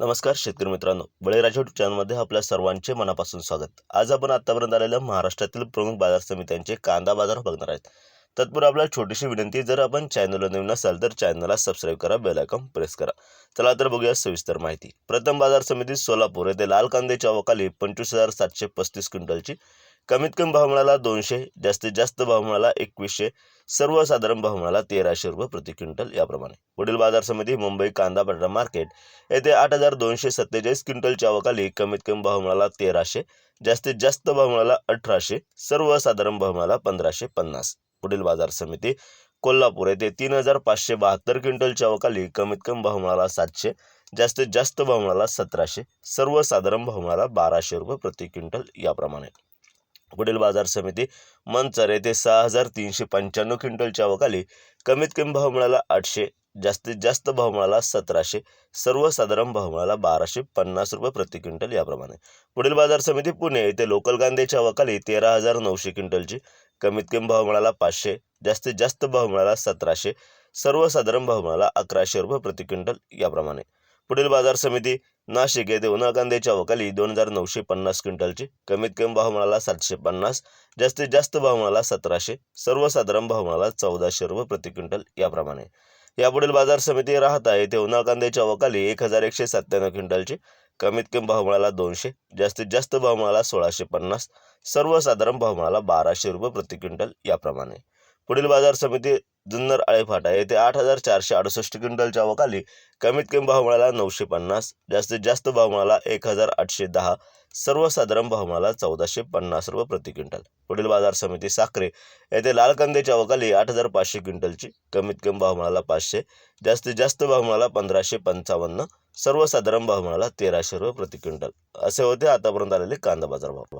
नमस्कार शेतकरी मित्रांनो. बळीराजा यूट्यूब चॅनलमध्ये आपल्या सर्वांचे मनापासून स्वागत. आज आपण आतापर्यंत आलेल्या महाराष्ट्रातील प्रमुख बाजार समित्यांचे कांदा बाजार बघणार आहेत. तत्पूर्वी आपल्याला छोटीशी विनंती जर आपण चॅनलला नवीन असाल तर चॅनलला सबस्क्राईब करा बेल आयकॉन प्रेस करा. चला तर बघूया सविस्तर माहिती. प्रथम बाजार समिती सोलापूर येथे लाल कांद्याच्या अवकाली पंचवीस हजार सातशे पस्तीस क्विंटलची. कमीत कमी भाव मिळाला दोनशे जास्तीत जास्त भाव मिळाला एकवीसशे सर्वसाधारण भाव मिळाला तेराशे रुपये प्रति क्विंटल याप्रमाणे. पुढील बाजार समिती मुंबई कांदा बटाटा मार्केट येथे आठ हजार दोनशे सत्तेचाळीस क्विंटलच्या अवकाली कमीत कमी भाव मिळाला तेराशे जास्तीत जास्त भाव मिळाला अठराशे सर्वसाधारण भाव मिळाला पंधराशे पन्नास. पुढील बाजार समिती कोल्हापूर येथे तीन हजार पाचशे बहात्तर क्विंटलच्या अवकाली कमीत कमी भाव मिळाला सातशे जास्तीत जास्त भाव मिळाला सतराशे सर्वसाधारण भाव मिळाला बाराशे रुपये प्रति क्विंटल याप्रमाणे. पुढील बाजार समिती मंचर येथे सहा हजार तीनशे पंच्याण्णव क्विंटलच्या अवकाली कमीत कमी भाव मिळाला आठशे जास्तीत जास्त भाव मिळाला सतराशे सर्वसाधारण भाव मिळाला बाराशे पन्नास रुपये प्रति क्विंटल याप्रमाणे. पुढील बाजार समिती पुणे येथे लोकल कांद्याच्या अवकाली तेरा हजार नऊशे क्विंटलची कमीत कमी भाव मिळाला पाचशे जास्तीत जास्त भाव मिळाला सतराशे सर्वसाधारण भाव मिळाला अकराशे रुपये प्रति क्विंटल याप्रमाणे. पुढील बाजार समिती नाशिक येथे उन्हा कांद्याच्या अवकाली दोन हजार नऊशे पन्नास क्विंटलची कमीत कमी भाव मिळाला सातशे पन्नास जास्तीत जास्त भाव मिळाला सतराशे सर्वसाधारण भाव मिळाला चौदाशे रुपये प्रति क्विंटल याप्रमाणे. यापुढील बाजार समिती राहता येथे उन्हा कांद्याच्या अवकाली एक हजार एकशे सत्त्याण्णव क्विंटलची कमीत कमी भाव मिळाला दोनशे जास्तीत जास्त भाव मिळाला सोळाशे पन्नास सर्वसाधारण भाव मिळाला बाराशे रुपये प्रति क्विंटल याप्रमाणे. पुढील बाजार समिती जुन्नर आळेफाटा येथे आठ हजार चारशे अडुसष्ट क्विंटलच्या अवकाली कमीत कमी भाव मिळाला नऊशे पन्नास जास्तीत जास्त भाव मिळाला एक हजार आठशे दहा सर्वसाधारण भाव मिळाला चौदाशे पन्नास रुपये प्रति क्विंटल. पुढील बाजार समिती साखरे येथे लाल कांद्याच्या अवकाली आठ हजार पाचशे क्विंटलची कमीत कमी भाव मिळाला पाचशे जास्तीत जास्त भाव मिळाला पंधराशे पंचावन्न सर्वसाधारण भाव मिळाला तेराशे रुपये प्रति क्विंटल. असे होते आतापर्यंत आलेले कांदा बाजार भाव.